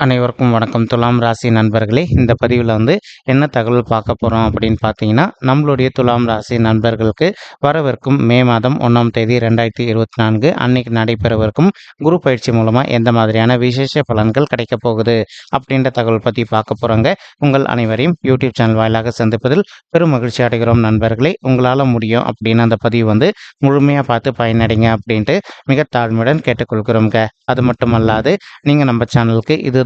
அனைவருக்கும் வணக்கம். துலாம் ராசி நண்பர்களே இந்த பதிவில் வந்து என்ன தகவல் பார்க்க போகிறோம் அப்படின்னு பார்த்தீங்கன்னா நம்மளுடைய துலாம் ராசி நண்பர்களுக்கு வரவிருக்கும் மே மாதம் ஒன்றாம் தேதி ரெண்டாயிரத்தி இருபத்தி நான்கு அன்னைக்கு நடைபெறவிருக்கும் குரு பயிற்சி மூலமாக எந்த மாதிரியான விசேஷ பலன்கள் கிடைக்க போகுது அப்படின்ற தகவல் பற்றி பார்க்க போகிறோங்க உங்கள் அனைவரையும் யூடியூப் சேனல் வாயிலாக சந்திப்பதில் பெரும் மகிழ்ச்சி அடைகிறோம் நண்பர்களே. உங்களால் முடியும் அப்படின்னு அந்த பதிவு வந்து முழுமையாக பார்த்து பயனடைங்க அப்படின்ட்டு மிக தாழ்மையுடன் கேட்டுக்கொள்கிறோங்க அது மட்டுமல்லாது நீங்கள் நம்ம சேனலுக்கு இது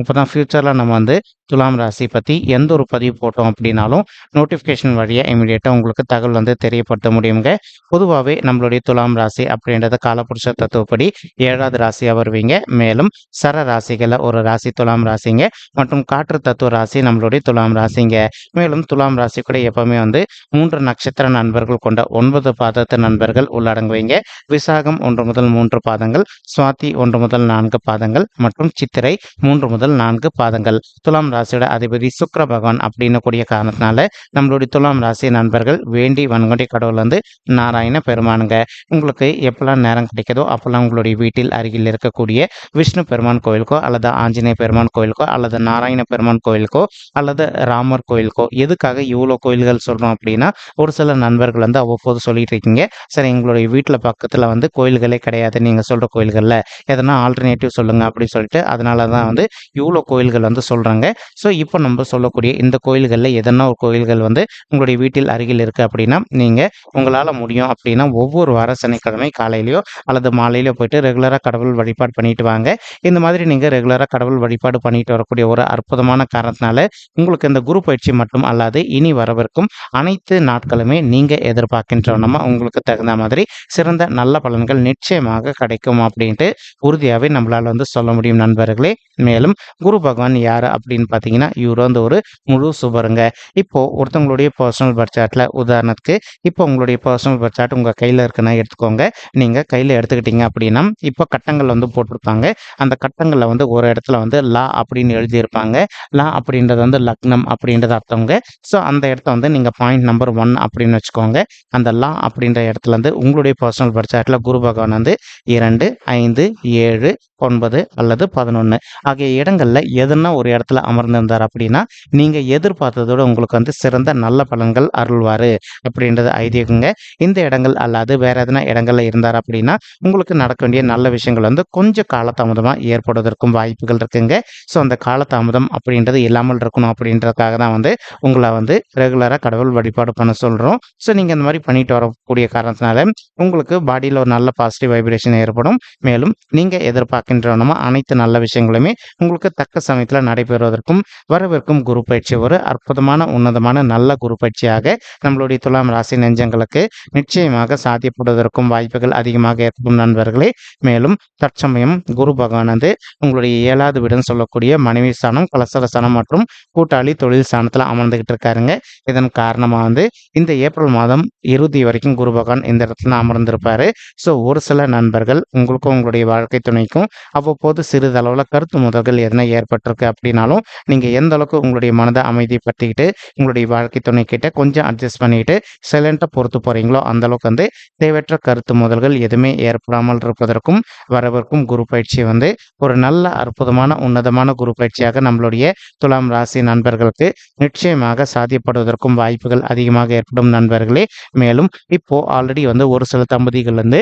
இப்போ தான் ஃப்யூச்சரில் நம்ம வந்து துலாம் ராசி பற்றி எந்த ஒரு பதிவு போட்டோம் அப்படின்னாலும் நோட்டிஃபிகேஷன் வழியாக இமீடியட்டாக உங்களுக்கு தகவல் வந்து தெரியப்படுத்த முடியுங்க. பொதுவாகவே நம்மளுடைய துலாம் ராசி அப்படின்றத காலபுருஷ தத்துவப்படி ஏழாவது ராசியாக வருவீங்க. மேலும் சர ராசிகளில் ஒரு ராசி துலாம் ராசிங்க மற்றும் காற்று தத்துவ ராசி நம்மளுடைய துலாம் ராசிங்க. மேலும் துலாம் ராசி கூட எப்பவுமே வந்து மூன்று நட்சத்திர நண்பர்கள் கொண்ட ஒன்பது பாதத்து நண்பர்கள் உள்ளடங்குவீங்க. விசாகம் ஒன்று முதல் மூன்று பாதங்கள் சுவாதி ஒன்று முதல் நான்கு பாதங்கள் மற்றும் சித்திரை மூன்று முதல் நான்கு பாதங்கள். துலாம் ராசியோட அதிபதி சுக்கர பகவான் அப்படின்னு கூடிய காரணத்தினால நம்மளுடைய துலாம் ராசி நண்பர்கள் வேண்டி வன்கொண்டி கடவுள் வந்து நாராயண பெருமானுங்க. உங்களுக்கு எப்பெல்லாம் நேரம் கிடைக்குதோ அப்பெல்லாம் உங்களுடைய வீட்டில் அருகில் இருக்கக்கூடிய விஷ்ணு பெருமான் கோயிலுக்கோ அல்லது ஆஞ்சநேய பெருமான் கோயிலுக்கோ அல்லது நாராயண பெருமான் கோயிலுக்கோ அல்லது ராமர் கோயிலுக்கோ எதுக்காக இவ்வளோ கோயில்கள் சொல்கிறோம் அப்படின்னா ஒரு சில நண்பர்கள் வந்து அவ்வப்போது சொல்லிட்டு இருக்கீங்க. சரி எங்களுடைய வீட்டில் பக்கத்தில் வந்து கோயில்களே கிடையாது. நீங்கள் சொல்கிற கோயில்களில் எதனா ஆல்டர்னேட்டிவ் சொல்லுங்கள் அப்படின்னு சொல்லிட்டு அதனால தான் வந்து இவ்வளோ கோயில்கள் வந்து சொல்கிறாங்க ஸோ இப்போ நம்ம சொல்லக்கூடிய இந்த கோயில்களில் எதனா ஒரு கோயில்கள் வந்து உங்களுடைய வீட்டில் அருகில் இருக்குது அப்படின்னா நீங்கள் உங்களால் முடியும் அப்படின்னா ஒவ்வொரு வார சனிக்கிழமை காலையிலையோ அல்லது மாலையிலோ போயிட்டு ரெகுலராக கடவுள் வழிபாடு பண்ணிட்டு வாங்க. இந்த மாதிரி நீங்கள் ரெகுலராக கடவுள் வழிபாடு பண்ணிட்டு வரக்கூடிய ஒரு அற்புதமான காரணத்தினால உங்களுக்கு இந்த குரு பயிற்சி மட்டும் அல்லாது இனி வரவிருக்கும் அனைத்து நாட்களுமே நீங்கள் எதிர்பார்க்கின்றவனமா உங்களுக்கு தகுந்த மாதிரி சிறந்த நல்ல பலன்கள் நிச்சயமாக கிடைக்கும் அப்படின்ட்டு உறுதியாகவே நம்மளால் வந்து சொல்ல முடியும் நண்பர்களே. மேலும் குரு பகவான் யார் அப்படின்னு பார்த்தீங்கன்னா இவர் வந்து ஒரு முழு சுபருங்க இப்போ ஒருத்தவங்களுடைய பர்சனல் பர்த் உதாரணத்துக்கு இப்போ உங்களுடைய பர்சனல் பர்த் சார்ட் உங்கள் கையில் இருக்குன்னா எடுத்துக்கோங்க. நீங்கள் கையில் எடுத்துக்கிட்டீங்க அப்படின்னா இப்போ கட்டங்கள் வந்து போட்டிருப்பாங்க. அந்த கட்டங்களில் வந்து ஒரு இடத்துல வந்து லா அப்படின்னு எழுதியிருப்பாங்க. லா அப்படின்றது வந்து லக்னம் அப்படின்றது அர்த்தவங்க ஸோ அந்த இடத்த வந்து நீங்கள் பாயிண்ட் நம்பர் ஒன் அப்படின்னு வச்சுக்கோங்க. அந்த லா அப்படின்ற இடத்துல வந்து உங்களுடைய பர்சனல் பர்த் குரு பகவான் வந்து இரண்டு ஐந்து ஏழு ஒன்பது அல்லது பதினொன்று ஆகிய இடங்களில் எதுனா ஒரு இடத்துல அமர்ந்திருந்தார் அப்படின்னா நீங்கள் எதிர்பார்த்ததோட உங்களுக்கு வந்து சிறந்த நல்ல பலன்கள் அருள்வார் அப்படின்றது ஐதீகங்க. இந்த இடங்கள் அல்லாது வேற எதனா இடங்கள்ல இருந்தார் அப்படின்னா உங்களுக்கு நடக்க வேண்டிய நல்ல விஷயங்கள் வந்து கொஞ்சம் காலதாமதமாக ஏற்படுவதற்கும் வாய்ப்புகள் இருக்குங்க. ஸோ அந்த காலதாமதம் அப்படின்றது இல்லாமல் இருக்கணும் அப்படின்றதுக்காக தான் வந்து உங்களை வந்து ரெகுலராக கடவுள் வழிபாடு பண்ண சொல்கிறோம் ஸோ நீங்கள் இந்த மாதிரி பண்ணிட்டு வரக்கூடிய காரணத்தினால உங்களுக்கு பாடியில் ஒரு நல்ல பாசிட்டிவ் வைப்ரேஷன் ஏற்படும். மேலும் நீங்கள் எதிர்பார்க்கின்றனமோ அனைத்து நல்ல விஷயங்களுமே உங்களுக்கு தக்க சமயத்தில் நடைபெறுவதற்கும் வரவிருக்கும் குரு பயிற்சி ஒரு அற்புதமான உன்னதமான நல்ல குரு பயிற்சியாக நம்மளுடைய துலாம் ராசி நெஞ்சங்களுக்கு நிச்சயமாக சாத்தியப்படுவதற்கும் வாய்ப்புகள் அதிகமாக ஏற்படும் நண்பர்களே. மேலும் தற்சமயம் குரு பகவானது உங்களுடைய ஏழாவது வீடுன்னு சொல்லக்கூடிய மனைவி ஸ்தானம் கலசர ஸ்தானம் மற்றும் கூட்டாளி தொழில் ஸ்தானத்தில் அமர்ந்துகிட்டு இருக்காருங்க. இதன் காரணமாக வந்து இந்த ஏப்ரல் மாதம் இறுதி வரைக்கும் குரு பகவான் இந்த இடத்துல அமர்ந்திருப்பாரு. ஸோ ஒரு சில நண்பர்கள் உங்களுக்கும் உங்களுடைய வாழ்க்கை துணைக்கும் அவ்வப்போது சிறிதளவில் கருத்து முதல்கள் எதனா ஏற்பட்டிருக்கு அப்படின்னாலும் நீங்கள் எந்த அளவுக்கு உங்களுடைய மனதை அமைதிப்படுத்திக்கிட்டு உங்களுடைய வாழ்க்கை துணை கிட்ட கொஞ்சம் அட்ஜஸ்ட் பண்ணிக்கிட்டு சைலண்ட்டாக பொறுத்து போகிறீங்களோ அந்த அளவுக்கு வந்து தேவையற்ற கருத்து முதல்கள் எதுவுமே ஏற்படாமல் இருப்பதற்கும் வரவிருக்கும் குரு பயிற்சி வந்து ஒரு நல்ல அற்புதமான உன்னதமான குரு பயிற்சியாக நம்மளுடைய துலாம் ராசி நண்பர்களுக்கு நிச்சயமாக சாத்தியப்படுவதற்கும் வாய்ப்புகள் அதிகமாக ஏற்படும் நண்பர்களே. மேலும் இப்போ ஆல்ரெடி வந்து ஒரு சில தம்பதிகள் வந்து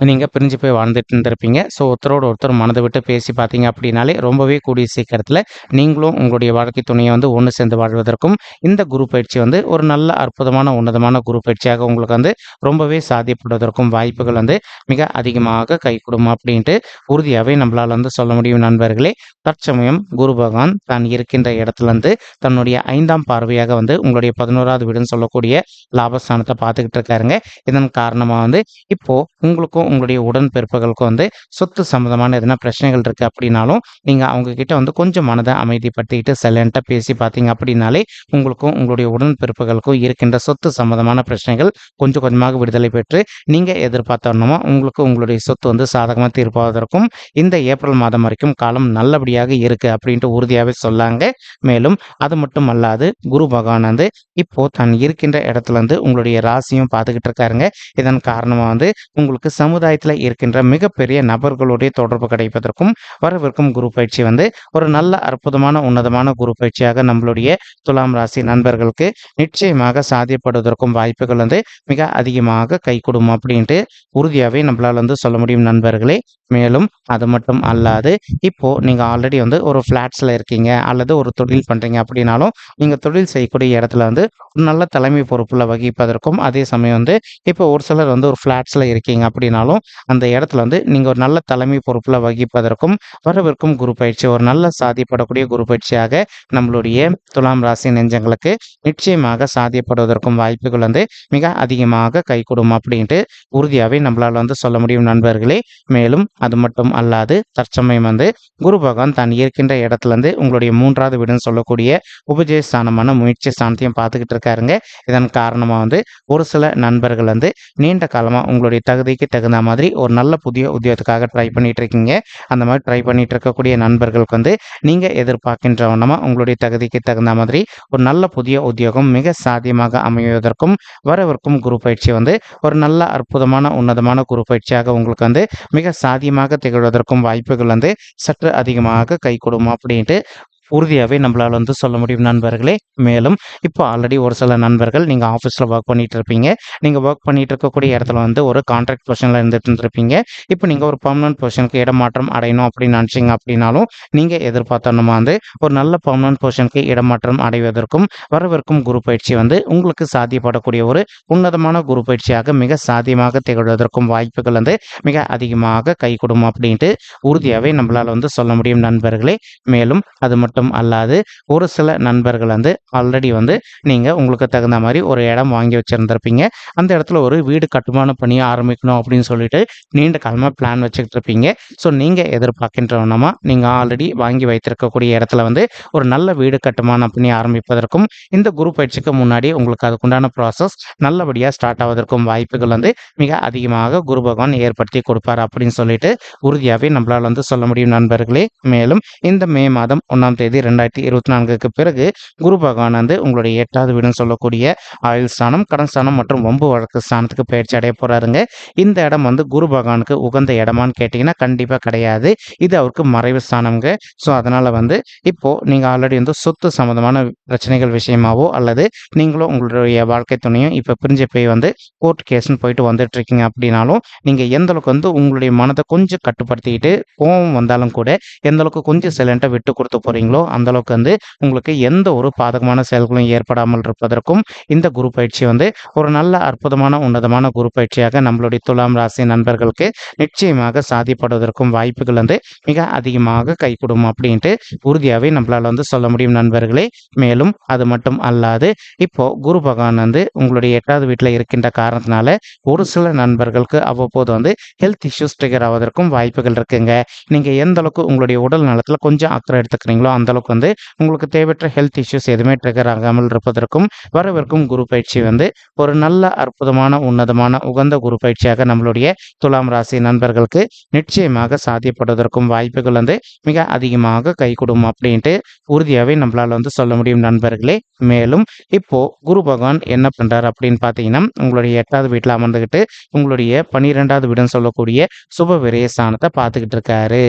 நீங்கள் பிரிஞ்சு போய் வாழ்ந்துட்டு இருந்திருப்பீங்க. ஸோ ஒருத்தரோட ஒருத்தர் மனதை விட்டு பேசி பார்த்தீங்க அப்படின்னாலே ரொம்பவே கூடிய சீக்கிரத்தில் நீங்களும் உங்களுடைய வாழ்க்கை துணையை வந்து ஒன்று சேர்ந்து வாழ்வதற்கும் இந்த குரு பயிற்சி வந்து ஒரு நல்ல அற்புதமான உன்னதமான குரு பயிற்சியாக உங்களுக்கு வந்து ரொம்பவே சாதியப்படுவதற்கும் வாய்ப்புகள் வந்து மிக அதிகமாக கைகூடும் அப்படின்ட்டு உறுதியாகவே நம்மளால் வந்து சொல்ல முடியும் நண்பர்களே. தற்சமயம் குரு பகவான் தான் இருக்கின்ற இடத்துல இருந்து தன்னுடைய ஐந்தாம் பார்வையாக வந்து உங்களுடைய பதினோராவது வீடுன்னு சொல்லக்கூடிய லாபஸ்தானத்தை பார்த்துக்கிட்டு இருக்காருங்க. இதன் காரணமாக வந்து இப்போ உங்களுக்கும் உங்களுக்கும் உங்களுடைய உடன்பிறப்புகளுக்கும் வந்து சொத்து சம்மந்தமான எதனா பிரச்சனைகள் இருக்குது அப்படின்னாலும் நீங்கள் அவங்கக்கிட்ட வந்து கொஞ்சம் மனதை அமைதிப்படுத்திக்கிட்டு சைலண்ட்டாக பேசி பார்த்தீங்க அப்படின்னாலே உங்களுக்கும் உங்களுடைய உடன்பிறப்புகளுக்கும் இருக்கின்ற சொத்து சம்மந்தமான பிரச்சனைகள் கொஞ்சம் கொஞ்சமாக விடுதலை பெற்று நீங்கள் எதிர்பார்த்தோன்னா உங்களுக்கு உங்களுடைய சொத்து வந்து சாதகமாக தீர்ப்பாவதற்கும் இந்த ஏப்ரல் மாதம் வரைக்கும் காலம் நல்லபடியாக இருக்குது அப்படின்ட்டு உறுதியாகவே சொல்லாங்க. மேலும் அது மட்டும் அல்லாது குரு பகவான் வந்து இப்போ தான் இருக்கின்ற இடத்துல இருந்து உங்களுடைய ராசியும் பார்த்துக்கிட்டு இருக்காருங்க. இதன் காரணமாக வந்து உங்களுக்கு சமுதாயத்தில் இருக்கின்ற மிகப்பெரிய நபர்களுடைய தொடர்பு கிடைப்பதற்கும் வரவிருக்கும் குரு பயிற்சி வந்து ஒரு நல்ல அற்புதமான உன்னதமான குரு பயிற்சியாக நம்மளுடைய துலாம் ராசி நண்பர்களுக்கு நிச்சயமாக சாத்தியப்படுவதற்கும் வாய்ப்புகள் வந்து மிக அதிகமாக கை கொடுக்கும் அப்படின்ட்டு உறுதியாகவே நம்மளால் வந்து சொல்ல முடியும் நண்பர்களே. மேலும் அது மட்டும் அல்லாது இப்போ நீங்கள் ஆல்ரெடி வந்து ஒரு ஃப்ளாட்ஸில் இருக்கீங்க அல்லது ஒரு தொழில் பண்ணுறீங்க அப்படின்னாலும் நீங்கள் தொழில் செய்யக்கூடிய இடத்துல வந்து ஒரு நல்ல தலைமை பொறுப்பில் வகிப்பதற்கும் அதே சமயம் வந்து இப்போ ஒரு சிலர் வந்து ஒரு ஃப்ளாட்ஸில் இருக்கீங்க அப்படின்னாலும் அந்த இடத்துல வந்து நீங்கள் ஒரு நல்ல தலைமை பொறுப்பில் வகிப்பதற்கும் வரவிருக்கும் குரு பயிற்சி ஒரு நல்ல சாதிப்படக்கூடிய குரு பயிற்சியாக நம்மளுடைய துலாம் ராசி நெஞ்சங்களுக்கு நிச்சயமாக சாதியப்படுவதற்கும் வாய்ப்புகள் வந்து மிக அதிகமாக கை கொடுக்கும் அப்படின்ட்டு உறுதியாகவே நம்மளால் வந்து சொல்ல முடியும் நண்பர்களே. மேலும் அது மட்டும் அல்லாது தற்சமயம் வந்து குரு பகவான் தான் இருக்கின்ற இடத்துல இருந்து உங்களுடைய மூன்றாவது வீடுன்னு சொல்லக்கூடிய உபஜய ஸ்தானமான முயற்சி ஸ்தானத்தையும் பார்த்துக்கிட்டு இருக்காருங்க. இதன் காரணமாக வந்து ஒரு சில நண்பர்கள் வந்து நீண்ட காலமாக உங்களுடைய தகுதிக்கு தகுந்த மாதிரி ஒரு நல்ல புதிய உத்தியோகத்துக்காக ட்ரை பண்ணிட்டு இருக்கீங்க அந்த மாதிரி ட்ரை பண்ணிட்டு இருக்கக்கூடிய நண்பர்களுக்கு வந்து நீங்கள் எதிர்பார்க்கின்ற வண்ணமாக உங்களுடைய தகுதிக்கு தகுந்த மாதிரி ஒரு நல்ல புதிய உத்தியோகம் மிக சாத்தியமாக அமைவதற்கும் வரவிருக்கும் குரு பயிற்சி வந்து ஒரு நல்ல அற்புதமான உன்னதமான குரு பயிற்சியாக உங்களுக்கு வந்து மிக சாத்தியமாக திகழ்வதற்கும் வாய்ப்புகள் வந்து சற்று அதிகமாக கை கொடுக்கும் அப்படின்ட்டு உறுதியாகவே நம்மளால் வந்து சொல்ல முடியும் நண்பர்களே. மேலும் இப்போ ஆல்ரெடி ஒரு சில நண்பர்கள் நீங்கள் ஆஃபீஸில் ஒர்க் பண்ணிட்டு இருப்பீங்க நீங்கள் ஒர்க் பண்ணிட்டு இருக்கக்கூடிய இடத்துல வந்து ஒரு கான்ட்ராக்ட் பொசிஷனில் இருந்துட்டு இருப்பீங்க இப்போ நீங்கள் ஒரு பர்மனன்ட் பொசிஷனுக்கு இடமாற்றம் அடையணும் அப்படின்னு நினச்சிங்க அப்படின்னாலும் நீங்கள் எதிர்பார்த்தோன்னா வந்து ஒரு நல்ல பர்மனன்ட் பொசிஷனுக்கு இடமாற்றம் அடைவதற்கும் வரவிருக்கும் குரு பயிற்சி வந்து உங்களுக்கு சாத்தியப்படக்கூடிய ஒரு உன்னதமான குரு பயிற்சியாக மிக சாத்தியமாக திகழ்வதற்கும் வாய்ப்புகள் வந்து மிக அதிகமாக கை கொடுக்கும் அப்படின்ட்டு உறுதியாகவே நம்மளால் வந்து சொல்ல முடியும் நண்பர்களே. மேலும் அது மட்டும் மட்டும் அல்லாது ஒரு சில நண்பர்கள் வந்து ஆல்ரெடி வந்து நீங்கள் உங்களுக்கு தகுந்த மாதிரி ஒரு இடம் வாங்கி வச்சுருந்துருப்பீங்க. அந்த இடத்துல ஒரு வீடு கட்டுமான பணியை ஆரம்பிக்கணும் அப்படின்னு சொல்லிட்டு நீண்ட காலமாக பிளான் வச்சுக்கிட்டு இருப்பீங்க. ஸோ நீங்கள் எதிர்பார்க்கின்றவனமா நீங்கள் ஆல்ரெடி வாங்கி வைத்திருக்கக்கூடிய இடத்துல வந்து ஒரு நல்ல வீடு கட்டுமான பணி ஆரம்பிப்பதற்கும் இந்த குரூப் பயிற்சிக்கு முன்னாடி உங்களுக்கு அதுக்குண்டான ப்ராசஸ் நல்லபடியாக ஸ்டார்ட் ஆவதற்கும் வாய்ப்புகள் வந்து மிக அதிகமாக குரு பகவான் ஏற்படுத்தி கொடுப்பார் அப்படின்னு சொல்லிட்டு உறுதியாகவே நம்மளால் வந்து சொல்ல முடியும் நண்பர்களே. மேலும் இந்த மே மாதம் ஒன்றாம் தேதி தேதி ரெண்டாயிரத்தி இருபத்தி நான்குக்கு பிறகு குரு பகவான் வந்து உங்களுடைய எட்டாவது வீடுன்னு சொல்லக்கூடிய ஆயுள் ஸ்தானம் கடன் ஸ்தானம் மற்றும் வம்பு வழக்கு ஸ்தானத்துக்கு பயிற்சி அடைய போறாருங்க. இந்த இடம் வந்து குரு பகவானுக்கு உகந்த இடமான்னு கேட்டிங்கன்னா கண்டிப்பாக கிடையாது. இது அவருக்கு மறைவு ஸ்தானம்ங்க. ஸோ அதனால் வந்து இப்போது நீங்கள் ஆல்ரெடி வந்து சொத்து சம்மந்தமான பிரச்சனைகள் விஷயமாவோ அல்லது நீங்களும் உங்களுடைய வாழ்க்கை துணையும் இப்போ பிரிஞ்சு போய் வந்து கோர்ட் கேஸ்னு போயிட்டு வந்துட்டு இருக்கீங்க அப்படின்னாலும் நீங்கள் எந்த அளவுக்கு வந்து உங்களுடைய மனதை கொஞ்சம் கட்டுப்படுத்திக்கிட்டு கோவம் வந்தாலும் கூட எந்த அளவுக்கு கொஞ்சம் சைலண்ட்டாக விட்டு கொடுத்து போகிறீங்களோ அந்த அளவுக்கு வந்து உங்களுக்கு எந்த ஒரு பாதகமான செயல்களும் ஏற்படாமல் இருப்பதற்கும் இந்த குரு பயிற்சி வந்து ஒரு நல்ல அற்புதமான உன்னதமான குரு பயிற்சியாக நம்மளுடைய துலாம் ராசி நண்பர்களுக்கு நிச்சயமாக சாதிப்படுவதற்கும் வாய்ப்புகள் வந்து மிக அதிகமாக கைகூடும் அப்படின்ட்டு உறுதியாகவே நம்மளால் வந்து சொல்ல முடியும் நண்பர்களே. மேலும் அது மட்டும் அல்லாது இப்போ குரு பகவான் வந்து உங்களுடைய எட்டாவது வீட்டில் இருக்கின்ற காரணத்தினால ஒரு சில நண்பர்களுக்கு அவ்வப்போது வந்து ஹெல்த் இஷ்யூஸ் ட்ரிகர் ஆவதற்கும் வாய்ப்புகள் இருக்குங்க. நீங்கள் எந்த அளவுக்கு உங்களுடைய உடல் நலத்தில் கொஞ்சம் அக்கறை எடுத்துக்கிறீங்களோ அந்தளவுக்கு வந்து உங்களுக்கு தேவையற்ற ஹெல்த் இஷ்யூஸ் எதுவுமே ட்ரிகர் ஆகாமல் இருப்பதற்கும் வரவிருக்கும் குரு பயிற்சி வந்து ஒரு நல்ல அற்புதமான உன்னதமான உகந்த குரு பயிற்சியாக நம்மளுடைய துலாம் ராசி நண்பர்களுக்கு நிச்சயமாக சாத்தியப்படுவதற்கும் வாய்ப்புகள் வந்து மிக அதிகமாக கைகூடும் அப்படின்ட்டு உறுதியாகவே நம்மளால் வந்து சொல்ல முடியும் நண்பர்களே. மேலும் இப்போ குரு பகவான் என்ன பண்றாரு அப்படின்னு பார்த்தீங்கன்னா உங்களுடைய எட்டாவது வீட்டில் அமர்ந்துக்கிட்டு உங்களுடைய பன்னிரெண்டாவது வீடுன்னு சொல்லக்கூடிய சுப விரய ஸ்தானத்தை பார்த்துக்கிட்டு இருக்காரு.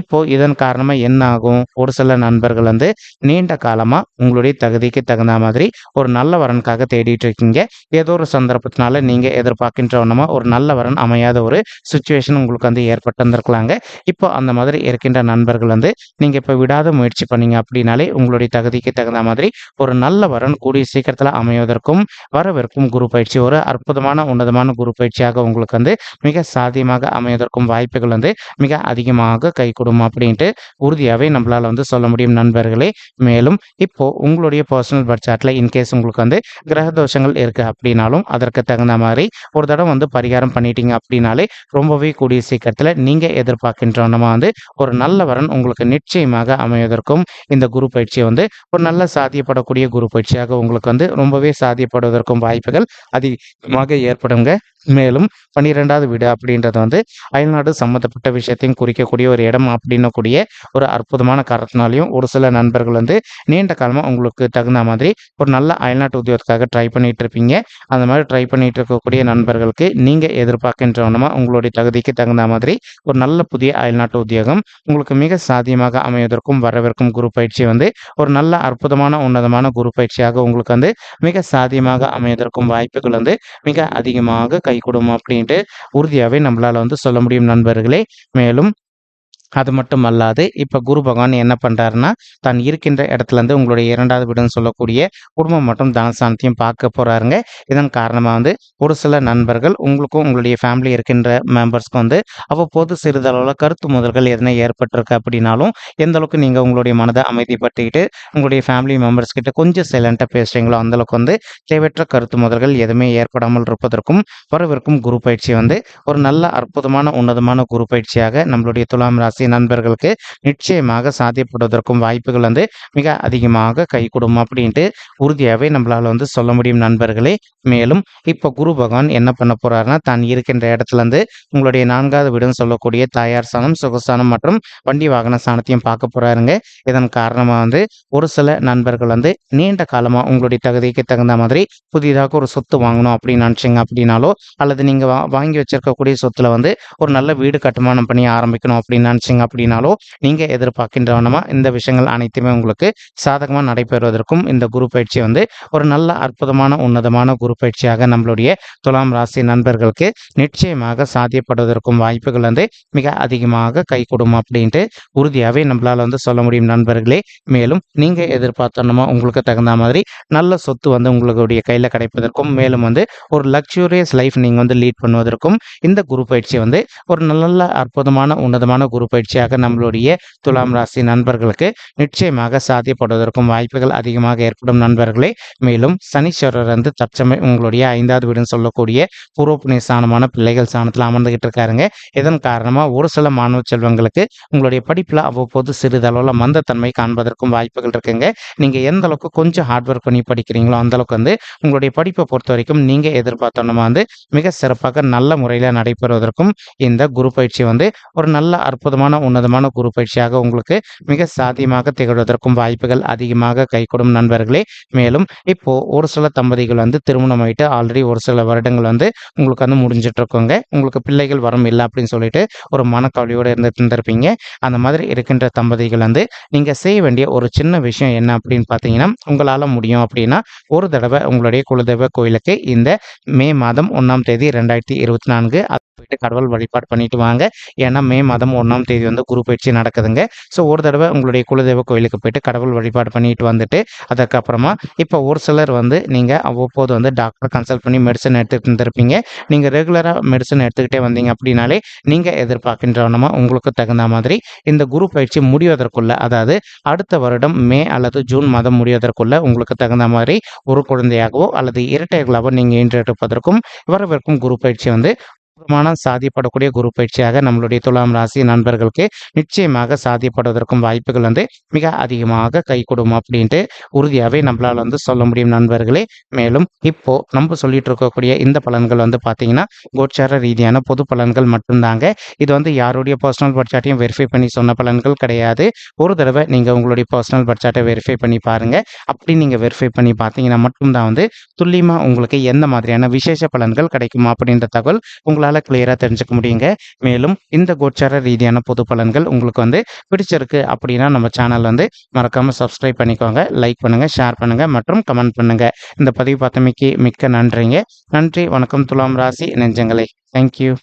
இப்போ இதன் காரணமாக என்ன ஆகும் ஒரு சில நண்பர்கள் வந்து நீண்ட காலமா உங்களுடைய தகுதிக்கு தகுந்த மாதிரி ஒரு நல்ல வரனுக்காக தேடிட்டு இருக்கீங்க ஏதோ ஒரு சந்தர்ப்பத்தினால நீங்க எதிர்பார்க்கின்றவனமா ஒரு நல்ல வரன் அமையாத ஒரு சுச்சுவேஷன் உங்களுக்கு வந்து ஏற்பட்டு வந்திருக்கலாங்க இப்போ அந்த மாதிரி இருக்கின்ற நண்பர்கள் வந்து நீங்க இப்போ விடாத முயற்சி பண்ணீங்க அப்படின்னாலே உங்களுடைய தகுதிக்கு தகுந்த மாதிரி ஒரு நல்ல வரன் கூடிய சீக்கிரத்தில் அமைவதற்கும் வரவிருக்கும் குரு பயிற்சி ஒரு அற்புதமான உன்னதமான குரு பயிற்சியாக உங்களுக்கு வந்து மிக சாத்தியமாக அமைவதற்கும் வாய்ப்புகள் வந்து மிக அதிகமாக கை கொடுக்கும் அப்படின்ட்டு உறுதியாகவே நம்மளால் வந்து சொல்ல முடியும். முடியும் நண்பர்களே. மேலும் இப்போ உங்களுடைய பர்சனல் பட்ஜெட்டில் இன்கேஸ் உங்களுக்கு வந்து கிரக தோஷங்கள் இருக்குது அப்படின்னாலும் அதற்கு தகுந்த மாதிரி ஒரு தடவை வந்து பரிகாரம் பண்ணிட்டீங்க அப்படின்னாலே ரொம்பவே கூடிய சீக்கிரத்தில் நீங்கள் எதிர்பார்க்கின்ற நம்ம வந்து ஒரு நல்ல வரன் உங்களுக்கு நிச்சயமாக அமைவதற்கும் இந்த குரு பயிற்சி வந்து ஒரு நல்ல சாத்தியப்படக்கூடிய குரு பயிற்சியாக உங்களுக்கு வந்து ரொம்பவே சாத்தியப்படுவதற்கும் வாய்ப்புகள் அதிகமாக ஏற்படுங்க. மேலும் பன்னிரெண்டாவது வீடு அப்படின்றது வந்து அயல்நாடு சம்மந்தப்பட்ட விஷயத்தையும் குறிக்கக்கூடிய ஒரு இடம் அப்படின்னக்கூடிய ஒரு அற்புதமான காரணத்தினாலையும் ஒரு சில நண்பர்கள் வந்து நீண்ட காலமாக உங்களுக்கு தகுந்த மாதிரி ஒரு நல்ல அயல்நாட்டு உத்தியோகத்துக்காக ட்ரை பண்ணிட்டு இருப்பீங்க. அந்த மாதிரி ட்ரை பண்ணிட்டு இருக்கக்கூடிய நண்பர்களுக்கு நீங்கள் எதிர்பார்க்கின்றவனமா உங்களுடைய தகுதிக்கு தகுந்த மாதிரி ஒரு நல்ல புதிய அயல்நாட்டு உத்தியோகம் உங்களுக்கு மிக சாத்தியமாக அமைவதற்கும் வரவிருக்கும் குரு பயிற்சி வந்து ஒரு நல்ல அற்புதமான உன்னதமான குரு பயிற்சியாக உங்களுக்கு வந்து மிக சாத்தியமாக அமைவதற்கும் வாய்ப்புகள் வந்து மிக அதிகமாக கைகூடும் அப்படின்ட்டு உறுதியாகவே நம்மளால் வந்து சொல்ல முடியும் நண்பர்களே. மேலும் அது மட்டும் அல்லாது இப்போ குரு பகவான் என்ன பண்ணுறாருன்னா தான் இருக்கின்ற இடத்துலேருந்து உங்களுடைய இரண்டாவது வீடுன்னு சொல்லக்கூடிய குடும்பம் மற்றும் தனஸ்தானத்தையும் பார்க்க போகிறாருங்க இதன் காரணமாக வந்து ஒரு சில நண்பர்கள் உங்களுக்கும் உங்களுடைய ஃபேமிலி இருக்கின்ற மெம்பர்ஸ்க்கும் வந்து அவ்வப்போது சிறிதளவில் கருத்து முதல்கள் எதனா ஏற்பட்டிருக்கு அப்படின்னாலும் எந்த அளவுக்கு நீங்கள் உங்களுடைய மனதை அமைதிப்படுத்திக்கிட்டு உங்களுடைய ஃபேமிலி மெம்பர்ஸ் கிட்ட கொஞ்சம் சைலண்ட்டாக பேசுகிறீங்களோ அந்தளவுக்கு வந்து தேவையற்ற கருத்து முதல்கள் எதுவுமே ஏற்படாமல் இருப்பதற்கும் வரவிருக்கும் குரு பயிற்சி வந்து ஒரு நல்ல அற்புதமான உன்னதமான குரு பயிற்சியாக நம்மளுடைய துலாம் ராசி நண்பர்களுக்கு நிச்சயமாக சாத்தியப்படுவதற்கும் வாய்ப்புகள் வந்து மிக அதிகமாக கை அப்படின்ட்டு உறுதியாகவே நம்மளால் வந்து சொல்ல முடியும் நண்பர்களே. மேலும் இப்போ குரு பகவான் என்ன பண்ண போறாருன்னா தான் இருக்கின்ற இடத்துல இருந்து உங்களுடைய நான்காவது வீடுன்னு சொல்லக்கூடிய தாயார் சாணம் சுகஸ்தானம் மற்றும் வண்டி வாகன சாணத்தையும் பார்க்க போறாருங்க. இதன் காரணமாக வந்து ஒரு சில நண்பர்கள் வந்து நீண்ட காலமாக உங்களுடைய தகுதிக்கு தகுந்த மாதிரி புதிதாக ஒரு சொத்து வாங்கணும் அப்படின்னு நினச்சிங்க அப்படின்னாலோ அல்லது நீங்கள் வா வாங்கி வச்சிருக்கக்கூடிய சொத்துல வந்து ஒரு நல்ல வீடு கட்டுமானம் பண்ணி ஆரம்பிக்கணும் அப்படின்னு நினச்சிங்க அப்படின்னாலோ நீங்கள் எதிர்பார்க்கின்றவனமா இந்த விஷயங்கள் அனைத்துமே உங்களுக்கு சாதகமாக நடைபெறுவதற்கும் இந்த குரு பயிற்சி வந்து ஒரு நல்ல அற்புதமான உன்னதமான குரு பயிற்சியாக நம்மளுடைய துலாம் ராசி நண்பர்களுக்கு நிச்சயமாக சாத்தியப்படுவதற்கும் வாய்ப்புகள் வந்து மிக அதிகமாக கை கொடுக்கும் அப்படின்ட்டு உறுதியாகவே நம்மளால் வந்து சொல்ல முடியும் நண்பர்களே. மேலும் நீங்கள் எதிர்பார்த்தனமா உங்களுக்கு தகுந்த மாதிரி நல்ல சொத்து வந்து உங்களுடைய கையில் கிடைப்பதற்கும் மேலும் வந்து ஒரு லக்ஸூரியஸ் லைஃப் நீங்கள் வந்து லீட் பண்ணுவதற்கும் இந்த குரு பயிற்சி வந்து ஒரு நல்ல அற்புதமான உன்னதமான குரு பயிற்சியாக நம்மளுடைய துலாம் ராசி நண்பர்களுக்கு நிச்சயமாக சாத்தியப்படுவதற்கும் வாய்ப்புகள் அதிகமாக ஏற்படும் நண்பர்களே. மேலும் சனீஸ்வரர் வந்து தற்சமயம் உங்களுடைய ஐந்தாவது வீடுன்னு சொல்லக்கூடிய பூர்வ புண்ணிய ஸ்தானமான பிள்ளைகள் ஸ்தானத்தில் அமர்ந்துகிட்டு இருக்காருங்க. இதன் காரணமாக ஒரு சில மாணவ செல்வங்களுக்கு உங்களுடைய படிப்பில் அவ்வப்போது சிறிதளவில் மந்தத்தன்மை காண்பதற்கும் வாய்ப்புகள் இருக்குங்க. நீங்கள் எந்த அளவுக்கு கொஞ்சம் ஹார்ட் ஒர்க் பண்ணி படிக்கிறீங்களோ அந்த அளவுக்கு வந்து உங்களுடைய படிப்பை பொறுத்த வரைக்கும் நீங்கள் எதிர்பார்த்தோன்னா வந்து மிக சிறப்பாக நல்ல முறையில் நடைபெறுவதற்கும் இந்த குரு பயிற்சி வந்து ஒரு நல்ல அற்புதமான உன்னதமான குரு பயிற்சியாக உங்களுக்கு மிக சாத்தியமாக திகழ்வதற்கும் வாய்ப்புகள் அதிகமாக கைகூடும் நண்பர்களே. மேலும் இப்போ ஒரு சில தம்பதிகள் வந்து திருமணம் ஆயிட்டு ஆல்ரெடி ஒரு சில வருடங்கள் வந்து உங்களுக்கு வந்து முடிஞ்சிட்டு இருக்கோங்க உங்களுக்கு பிள்ளைகள் வரும் இல்லை அப்படின்னு சொல்லிட்டு ஒரு மனக்கவலையோடு இருந்து இருந்திருப்பீங்க. அந்த மாதிரி இருக்கின்ற தம்பதிகள் வந்து நீங்கள் செய்ய வேண்டிய ஒரு சின்ன விஷயம் என்ன அப்படின்னு பார்த்தீங்கன்னா உங்களால் முடியும் அப்படின்னா ஒரு தடவை உங்களுடைய குலதெய்வ கோயிலுக்கு இந்த மே மாதம் ஒன்றாம் தேதி ரெண்டாயிரத்தி இருபத்தி நான்கு போயிட்டு கடவுள் வழிபாடு பண்ணிட்டு வாங்க. ஏன்னா மே மாதம் ஒன்றாம் தேதி வந்து குரு பயிற்சி நடக்குதுங்க. ஸோ ஒரு தடவை உங்களுடைய குலதெய்வ கோயிலுக்கு போயிட்டு கடவுள் வழிபாடு பண்ணிட்டு வந்துட்டு அதுக்கப்புறமா இப்போ ஒரு சிலர் வந்து நீங்கள் அவ்வப்போது வந்து டாக்டரை கன்சல்ட் பண்ணி மெடிசன் எடுத்துகிட்டு இருந்திருப்பீங்க. நீங்கள் ரெகுலராக மெடிசன் எடுத்துக்கிட்டே வந்தீங்க அப்படின்னாலே நீங்கள் எதிர்பார்க்கின்றவனமா உங்களுக்கு தகுந்த மாதிரி இந்த குரு பயிற்சி முடிவதற்குள்ள அதாவது அடுத்த வருடம் மே அல்லது ஜூன் மாதம் முடிவதற்குள்ள உங்களுக்கு தகுந்த மாதிரி ஒரு குழந்தையாகவோ அல்லது இரட்டைகளாகவோ நீங்கள் ஈன்றெடுப்பதற்கும் வரவிருக்கும் குரு பயிற்சி வந்து அற்புதமான சாதிப்படக்கூடிய குரு பயிற்சியாக நம்மளுடைய துலாம் ராசி நண்பர்களுக்கு நிச்சயமாக சாதிப்படுவதற்கும் வாய்ப்புகள் வந்து மிக அதிகமாக கை கொடுக்கும் அப்படின்ட்டு உறுதியாகவே நம்மளால் வந்து சொல்ல முடியும் நண்பர்களே. மேலும் இப்போ நம்ம சொல்லிட்டு இருக்கக்கூடிய இந்த பலன்கள் வந்து பார்த்தீங்கன்னா கோச்சார ரீதியான பொது பலன்கள் மட்டும்தாங்க. இது வந்து யாருடைய பர்சனல் பட்சாட்டையும் வெரிஃபை பண்ணி சொன்ன பலன்கள் கிடையாது. ஒரு தடவை நீங்கள் உங்களுடைய பர்சனல் பட்சாட்டை வெரிஃபை பண்ணி பாருங்க. அப்படி நீங்கள் வெரிஃபை பண்ணி பார்த்தீங்கன்னா மட்டும்தான் வந்து துல்லியமாக உங்களுக்கு எந்த மாதிரியான விசேஷ பலன்கள் கிடைக்குமா அப்படின்ற தகவல் உங்களால் கிளியராக தெரிஞ்சுக்க முடியுங்க. மேலும் இந்த கோச்சார ரீதியான பொது பலன்கள் உங்களுக்கு வந்து பிடிச்சிருக்கு அப்படின்னா நம்ம சேனல் வந்து மறக்காமல் சப்ஸ்கிரைப் பண்ணிக்கோங்க. லைக் பண்ணுங்கள் ஷேர் பண்ணுங்கள் மற்றும் கமெண்ட் பண்ணுங்கள் இந்த பதிவு பார்த்தமைக்கு மிக்க நன்றிங்க. நன்றி வணக்கம் துலாம் ராசி நெஞ்சங்களே. தேங்க்யூ